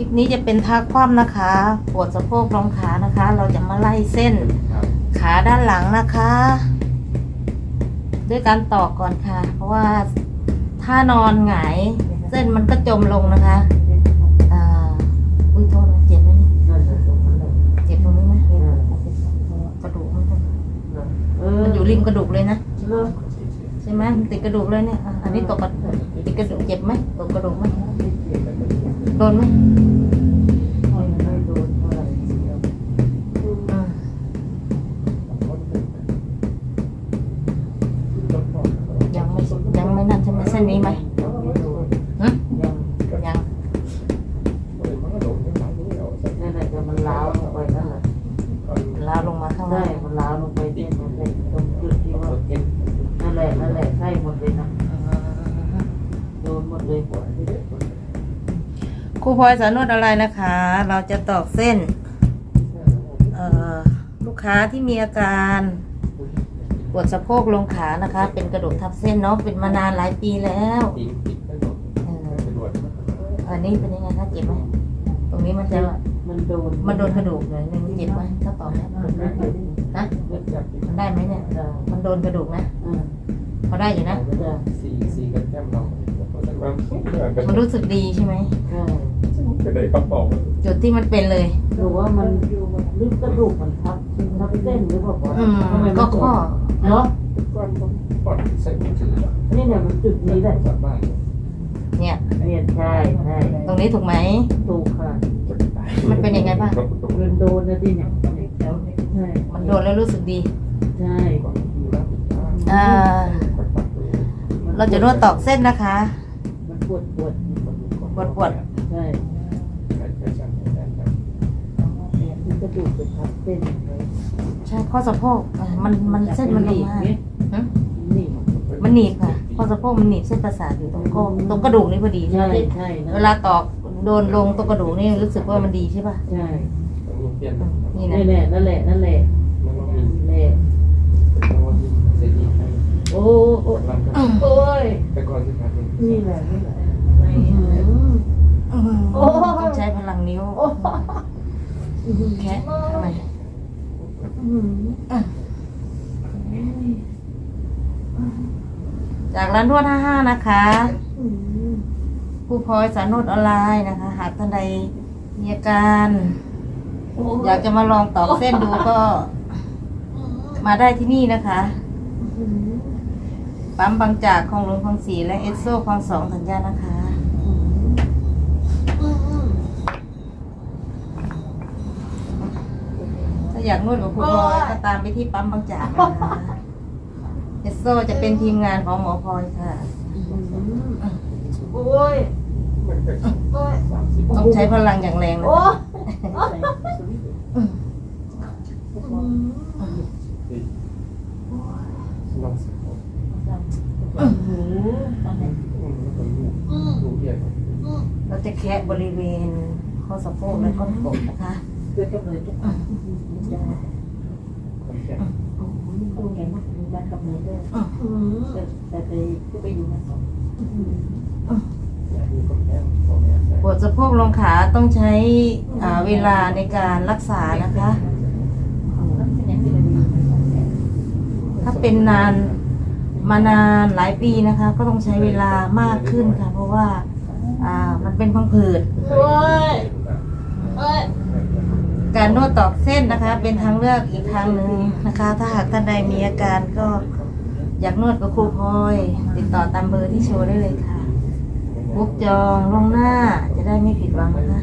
คลิปนี้จะเป็นท่าคว่ำนะคะปวดสะโพกรองขานะคะ เราจะมาไล่เส้น ครับขาด้านหลังนะคะ ด้วยการตอกก่อนค่ะ เพราะว่าถ้านอนหงายเส้นมันก็จมลงนะคะอ่าอุ้ยโทษนะเจ็บไหมเนี่ยเจ็บตรงนี้ไหมกระดูกมันตรงมันอยู่ริมกระดูกเลยนะใช่ไหมมันติดกระดูกเลยเนี่ยอะอันนี้ตกกระติดกระดูกเจ็บไหมตกกระดูกไหม โพลอยสอนนวดอะไรนะคะ เราจะตอกเส้นเอ่อลูกค้าที่มีอาการปวดสะโพกลงขานะคะ เป็นกระดูกทับเส้นเนาะเป็นมานานหลายปีแล้วเอออันนี้เป็นยังไงคะเจ็บไหมตรงนี้มันจะมันโดนมันโดนกระดูกเลยมันเจ็บไหมถ้าตอกเนี่ยนะมันได้ไหมเนี่ยมันโดนกระดูกนะอ่าพอได้อยู่นะจ้ะสีสีกันแก้มเรา มันรู้สึกดีใช่ไหมใช่ก็ได้คำตอบจุดที่มันเป็นเลยหรือว่ามันลึกกระดูกมันทับทับเส้นหรือเปล่าอืมทำไมก็มันข้อเนาะก่อนก่อนใส่มือถือนี่เนี่ยมันจุดนี้แหละจากบ้านเนี่ยเนี่ยใช่ใช่ตรงนี้ถูกไหมถูกค่ะ มันเป็นยังไงบ้างโดนโดนนะที่เนี่ยใช่มันโดนแล้วรู้สึกดีใช่อ่าเราจะนวดตอกเส้นนะคะมัน ปวดปวดปวดปวดใช่ที่กระดูกไปทับเส้นเลยใช่ข้อสะโพกเออมันมันเส้นมันลงมานี่หึนี่มันหนีบค่ะข้อสะโพกมันหนีบเส้นประสาทอยู่ตรงก้นตรงกระดูกนี่พอดีใช่ใช่ไหมใช่นะเวลาตอกโดนลงตรงกระดูกนี่รู้สึกว่ามันดีใช่ป่ะใช่เปลี่ยนนี่นะนี่แหละนั่นแหละนั่นแหละมันก็มีแหละเสรีให้โอ้โอ้ร่างกายโอ้ยแต่ก่อนที่การเป็นนี่แหละนี่แหละอืมโอ้ ต้องใช้พลังนิ้วแค่ทำไมจากร้านนวด55นะคะครูพลอยสอนนวดออนไลน์นะคะ หากท่านใดมีอาการ อยากจะมาลองตอกเส้นดูก็ มาได้ที่นี่นะคะปั๊มบางจากของหลวงคลองสีและเอสโซคลองสองสัญญานะคะ ถ้าอยากนวดกับครูพลอยก็ตามไปที่ปั๊มบางจากนะคะเอสโซจะเป็นทีมงานของหมอพลอยค่ะ โอ้ยมันเป็นโอ้ยสามสิบต้องใช้พลังอย่างแรงนะโอ้คะสี่ลองสิบหกดูเดียวเราจะแคะบริเวณข้อสะโพกและก้นกบนะคะ เกิดกับเลยทุกคนคนแก่ดูไงนะมีการกับเลยด้วยแต่แต่ไปก็ไปอยู่มาสองปวดสะโพกลงขาต้องใช้เวลาในการรักษานะคะ ถ้าเป็นนานมานานหลายปีนะคะ ก็ต้องใช้เวลามากขึ้นค่ะ เพราะว่า อ่ามันเป็นพังผืดโอ้ย การนวดตอกเส้นนะคะ เป็นทางเลือกอีกทางหนึ่งนะคะ ถ้าหากท่านใดมีอาการก็อยากนวดกับครูพลอย ติดต่อตามเบอร์ที่โชว์ได้เลยค่ะบุ๊กจองล่วงหน้าจะได้ไม่ผิดหวังนะคะ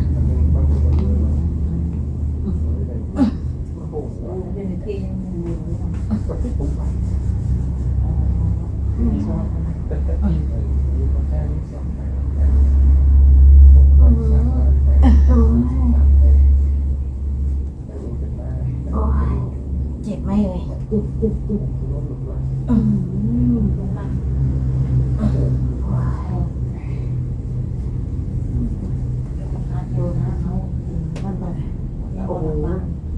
เป็นที่ยังมี โอ้ย เจ็บไหมเอ่ยจุดจุดจุดอืมโอ้โห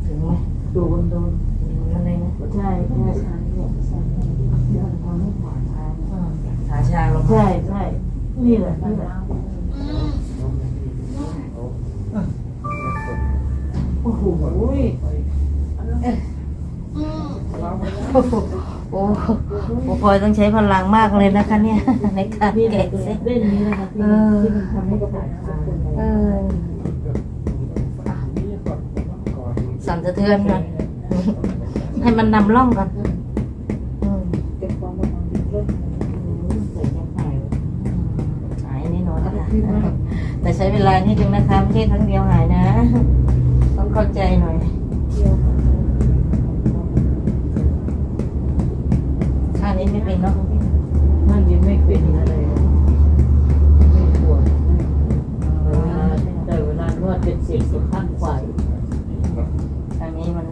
ถึงไหมโดนโดนมันเลยนะใช่ใช่ใช่ใช่เดี๋ยวทำให้ขาดทางอืมขาชาลงใช่ใช่นี่แหละนี่แหละ อ้พลอยต้องใช้พลังมากเลยนะคะ เนี่ยในการนี่แกะเส้นเล่นนี้นะคะที่ที่มันทำให้กระต่ายคานเออสั่นสะเทือนก่อนให้มันนำร่องก่อนอืมเก็บความระวังดีเล่นใส่ยังไงหายแน่นอนค่ะแต่ใช้เวลานิดนึงนะคะไม่ใช่ครั้งเดียวหายนะ ต้องเข้าใจหน่อย เที่ยว ข้าง นี้ไม่เป็นเนาะมันยังไม่เป็นอะไรไม่ปวดเวลาแต่เวลานวดเป็นเสียงสุดข้างขวาข้างนี้มัน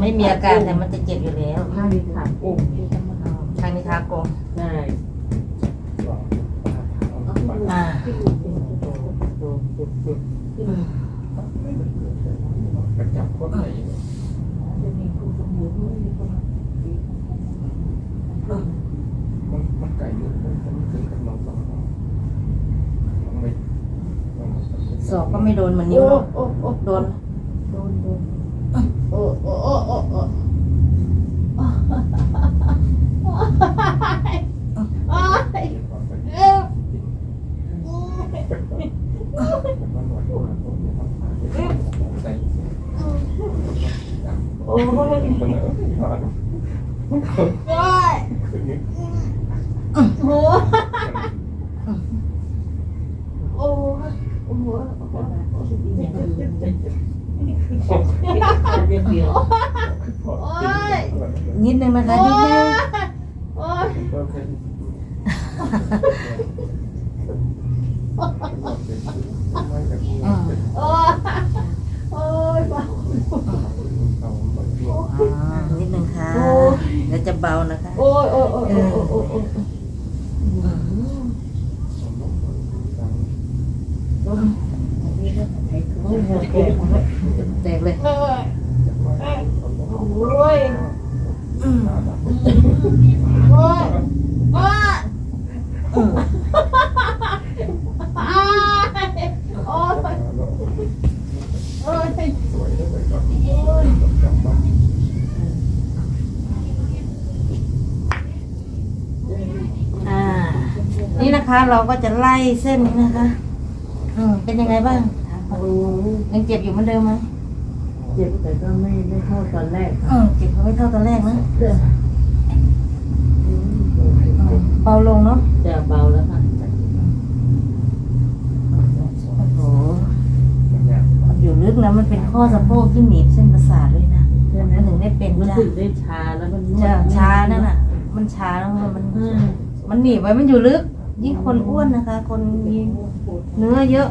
ไม่มีอาการแต่มันจะเจ็บอยู่แล้วข้างนี้ขาโก่งข้างนี้ขากลมใช่อ่ากระจับคนไหน มันมันไก่อยู่มันถึงกับน้องสองไม่ศอกก็ไม่โดนเหมือนนิ้วเนอะโอ้โอ้โดนโดนโดนโอ้โอ้โอ้โอ้โอ้โอ้ย โอ้โอ้โอ้โหเดียวเดียวนิดนึงนะคะนิดนึงโอ้ยโอ้ยโอ้ยนิดนึงค่ะเดี๋ยวจะเบานะคะ โอ้ยโอ้ยโอ้ยโอ้ยโอ้ยโอ้ย แตกเลย โอ้ย อืม โอ้ยโอ้ย อืม อ้ายโอ้ยโอ้ย อ่า นี่นะคะ เราก็จะไล่เส้นนี้นะคะ อืมเป็นยังไงบ้างโอ้ยยังเจ็บอยู่เหมือนเดิมไหมเจ็บแต่ก็ไม่ไม่เท่าตอนแรกอืมเจ็บไม่เท่าตอนแรกนะอืมเบาลงเนาะจะเบาแล้วค่ะโอ้โหมันอยู่ลึกนะมันเป็นข้อสะโพกที่หนีบเส้นประสาทด้วยนะมันถึงได้เป็นมันจ้ะถึงได้ชาแล้วมันจ้ะชานั่นน่ะ มันชาแล้วมันอืมมันหนีบไว้มันอยู่ลึก ยิ่งคนอ้วนนะคะ คนมีเนื้อเยอะ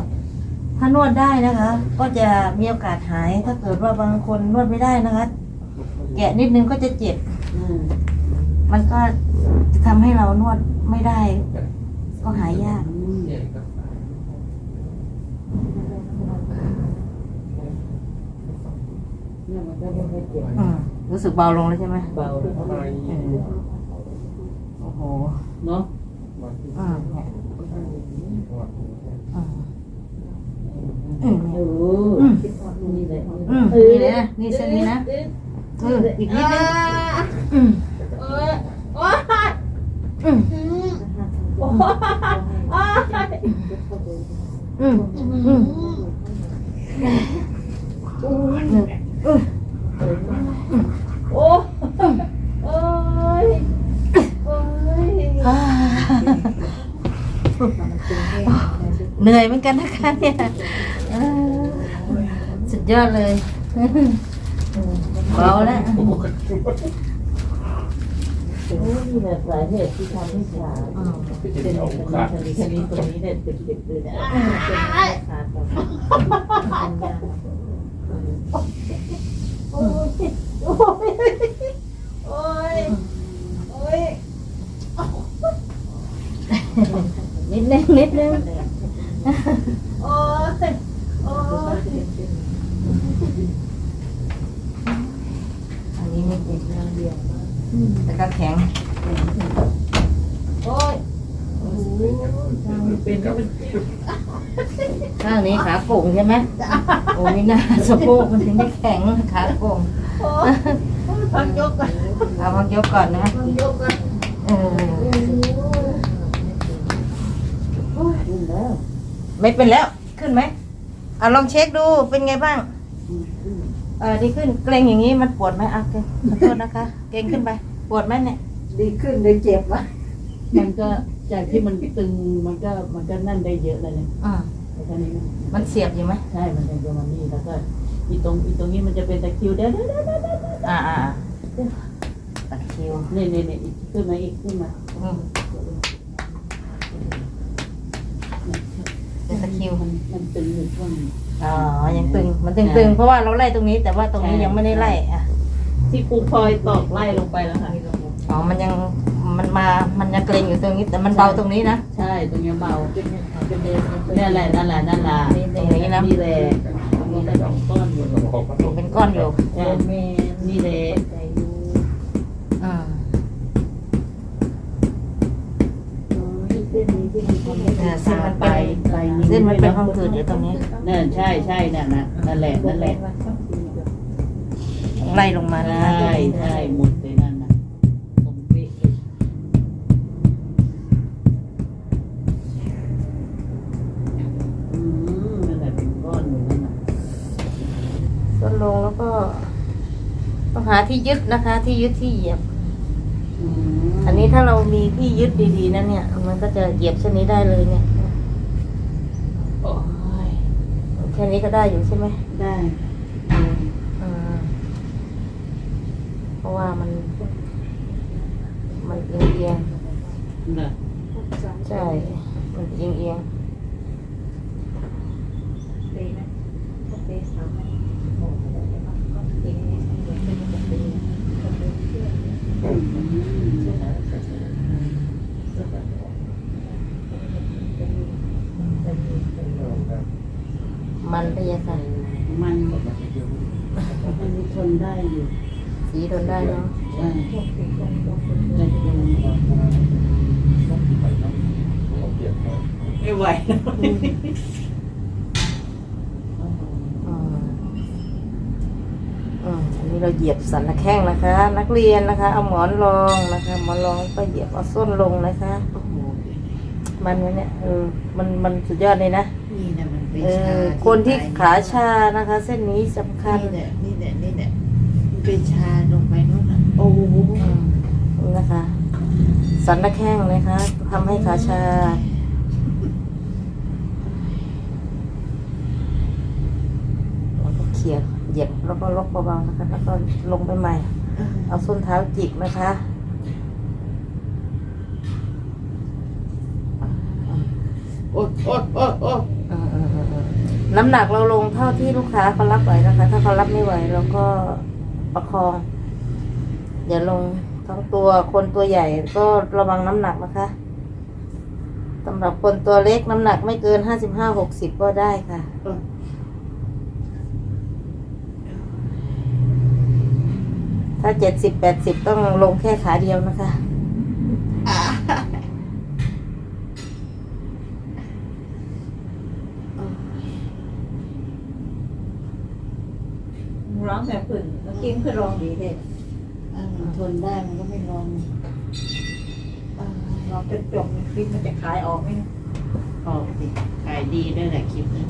ถ้านวดได้นะคะ ก็จะมีโอกาสหาย ถ้าเกิดว่าบางคนนวดไม่ได้นะคะ แกะนิดนึงก็จะเจ็บอืมมันก็จะทำให้เรานวดไม่ได้ ก็หายยากเนี่ยมันก็ไม่ค่อยเจ็บอืมรู้สึกเบาลงแล้วใช่ไหมเบาแล้วโอ้โห เนาะ อืมเนี่ยอืมอืมโอ้อืมนี่แหละอืมนี่เลยนะนี่เส้นนี้นะเอออีกนิดนึงอืมโอ้ยโอ้ยอืมโอ้ยอืมอืม โอ้ยโอ้ยโอ้ย อ่า เหนื่อยเหมือนกันนะคะเนี่ยเออสุดยอดเลยเบาแล้วโอ้ยนี่แหละสาเหตุที่ทำให้ชาอืมเป็นชนิดชนิดตรงนี้เนี่ยเจ็บๆเลยนะเป็นขาดแบบโอ้ยโอ้ยโอ้ยโอ้ยนิดนึงนิดนึง โอ้ยโอ้ยอันนี้ไม่ติดแต่ก็แข็ง โอ้ยโอ้ยเป็นก็เป็นข้างนี้ขาโก่งใช่ไหมโอ้นี่น่าสะโพกมันถึงได้แข็งขาโก่งพักยกก่อนเอาพักยกก่อนนะพักยกก่อนเออ ไม่เป็นแล้ว ขึ้นไหมเอาลองเช็คดูเป็นไงบ้าง เออดีขึ้นเกรงอย่างนี้มันปวดไหมอะเกรงขอโทษนะคะ เกรงขึ้นไป ปวดไหมเนี่ย ดีขึ้นเลยเจ็บวะมันก็จากที่มันตึงมันก็มันก็นั่นได้เยอะเลยเนี่ยอ่าแต่ตอนนี้มันมันเสียบอยู่ไหมใช่ มันเป็นตัวมันนี่แล้วก็อีตรงอีตรงนี้มันจะเป็นตะคริวเด้อเด้อเด้อเด้อเด้ออ่าอ่าตะคริวนี่นี่นี่อีกขึ้นมาอีกขึ้นมาอืมเป็น ตะคริวมันมันตึงอยู่ช่วงนี้อ๋อยังตึงมันตึงๆเพราะว่าเราไล่ตรงนี้ แต่ว่าตรงนี้ยังไม่ได้ไล่อะที่ครูพลอยตอกไล่ลงไปแล้วค่ะอ๋อมันยังมันมามันยังเกรงอยู่ตรงนี้ แต่มันเบาตรงนี้นะใช่ ตรงนี้เบาเนี่ยแหละนั่นแหละนั่นแหละตรงนี้นะนี่แหละตรงนี้ได้สองก้อนอยู่เป็นก้อนอยู่ใช่นี่แหละ อืมเออเส้นมันเป็นเส้นมันเป็นห้องผืดอยู่ตรงนี้นั่นใช่ใช่นั่นน่ะนั่นแหละนั่นแหละไล่ลงมานะใช่ใช่หมดเลยนั่นน่ะตรงนี้อืมนั่นแหละเป็นก้อนอยู่นั่นน่ะส้นลงแล้วก็ ต้องหาที่ยึดนะคะ ที่ยึดที่เหยียบ อืมอันนี้ถ้าเรามีที่ยึดดีๆนะเนี่ย มันก็จะเหยียบเส้นนี้ได้เลยเนี่ยโอ้ยแค่นี้ก็ได้อยู่ใช่ไหมได้อืมเพราะว่ามัน มันเอียงเอียงน่ะๆใช่ มันเอียงเอียง ๆ มันระยะสั้นมันมันทนได้อยู่สีทนได้เนาะใช่แต่ยังไม่ไหวอืมอืมอันนี้เราเหยียบสันแข้งนะคะ นักเรียนนะคะ เอาหมอนรองนะคะหมอนรองไปเหยียบเอาส้นลงนะคะโอ้โหมันเนี่ยเออมันมันสุดยอดเลยนะนี่นะมัน เป็นเอชาอคนที่ขาชานะคะ เส้นนี้สำคัญนี่แหละนี่แหละนี่แหละมันเป็นชาลงไปนู่นน่ะโอ้โหอืมนี่นะคะ สันแข้งนะคะทำให้ขาชา แล้วก็เขี่ยเหยียบแล้วก็ลกเบาๆนะคะ แล้วก็ลงไปใหม่เอาส้นเท้าจิกนะคะโอ๊ยโอ๊ยโอ๊ยโอ๊ยอืมอืมอืมอืม น้ำหนักเราลงเท่าที่ลูกค้าเขารับไหวนะคะ ถ้าเขารับไม่ไหวเราก็ประคองอย่าลงทั้งตัวคนตัวใหญ่ก็ระวังน้ำหนักนะคะสำหรับคนตัวเล็กน้ำหนักไม่เกินห้าสิบห้าหกสิบก็ได้ค่ะถ้าเจ็ดสิบแปดสิบต้องลงแค่ขาเดียวนะคะ ร้องแบบผื่นแล้วกิ้งคือร้องดีเด็ดอ่ามันทนได้มันก็ไม่ลองร้องจนจบคลิปมันจะขายออกไหมออกสิขายดีด้วยแหละคลิปนี้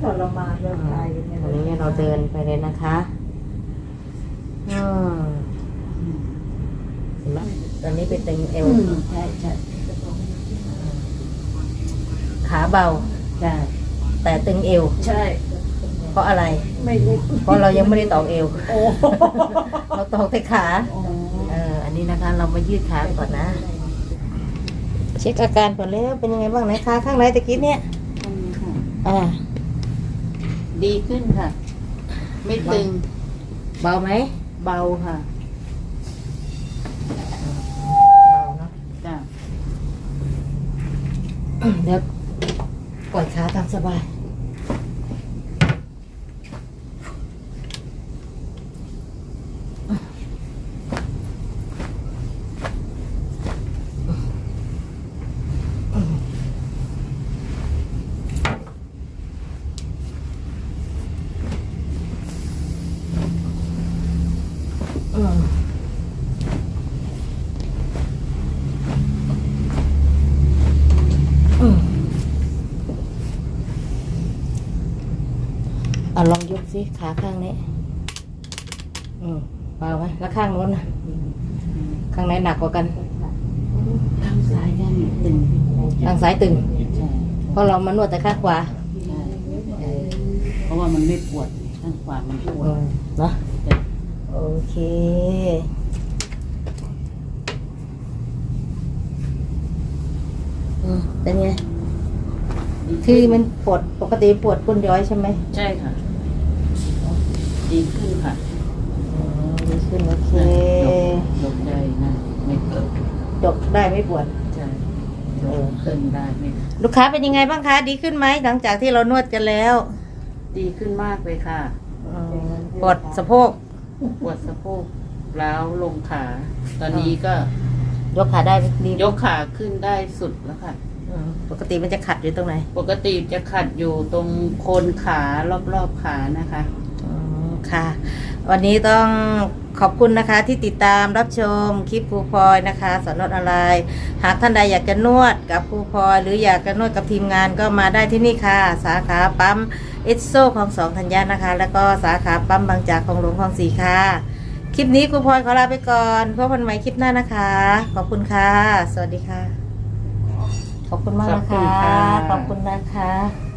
ทรมานเลยขายอย่างเงี้ยตอนนี้เราเดินไปเลยนะคะอืมเห็นไหมตอนนี้เป็นตึงเอวอืมใช่ใช่ขาเบาใช่แต่ตึงเอว ใช่ เพราะอะไร ไม่รู้เพราะเรายังไม่ได้ตอกเอว โอ้เราตอกแต่ขา เออ อันนี้นะคะ เรามายืดขาก่อนนะ เช็คอาการก่อนแล้วเป็นยังไงบ้างไหนคะข้างไหนตะกี้เนี่ย อ่า ดีขึ้นค่ะ ไม่ตึงเบาไหมเบาค่ะเบาเนาะจ้ะเดี๋ยวปล่อยขาตามสบาย สิขาข้างนี้ อืมเบาไหมแล้วข้างโน้นนะข้างไหนหนักกว่ากันข้างซ้ายด้านตึงข้างซ้ายตึงใช่เพราะเรามานวดแต่ข้างขวาใช่เพราะว่ามันไม่ปวดข้างขวามันปวดอืมเนาะจ้ะโอเคอืมเป็นไง คือมันปวดปกติปวดก้นย้อยใช่ไหม ใช่ค่ะ ดีขึ้นค่ะอืมดีขึ้นโอเคยกได้นะไม่เกิดจบได้ไม่ปวดใช่ยกขึ้นได้ไม่ลูกค้าเป็นยังไงบ้างคะ ดีขึ้นไหมหลังจากที่เรานวดกันแล้ว ดีขึ้นมากเลยค่ะอืมปวดสะโพกปวดสะโพกร้าวลงขา ตอนนี้ก็ ยกขาได้ไหมดียกขาขึ้นได้สุดแล้วค่ะอืมปกติมันจะขัดอยู่ตรงไหน ปกติจะขัดอยู่ตรงโคนขารอบๆขานะคะอืม ค่ะ วันนี้ต้องขอบคุณนะคะที่ติดตามรับชมคลิปครูพลอยนะคะสอนนวดอะไร หากท่านใดอยากจะนวดกับครูพลอยหรืออยากจะนวดกับทีมงานก็มาได้ที่นี่ค่ะ สาขาปั๊มเอสโซของสองธัญญานะคะ แล้วก็สาขาปั๊มบางจากของหลวงของสีค่ะ คลิปนี้ครูพลอยขอลาไปก่อนพบกันใหม่คลิปหน้านะคะ ขอบคุณค่ะ สวัสดีค่ะ ขอบคุณมากนะขอบคุคะณค่ะขอบคุณนะคะ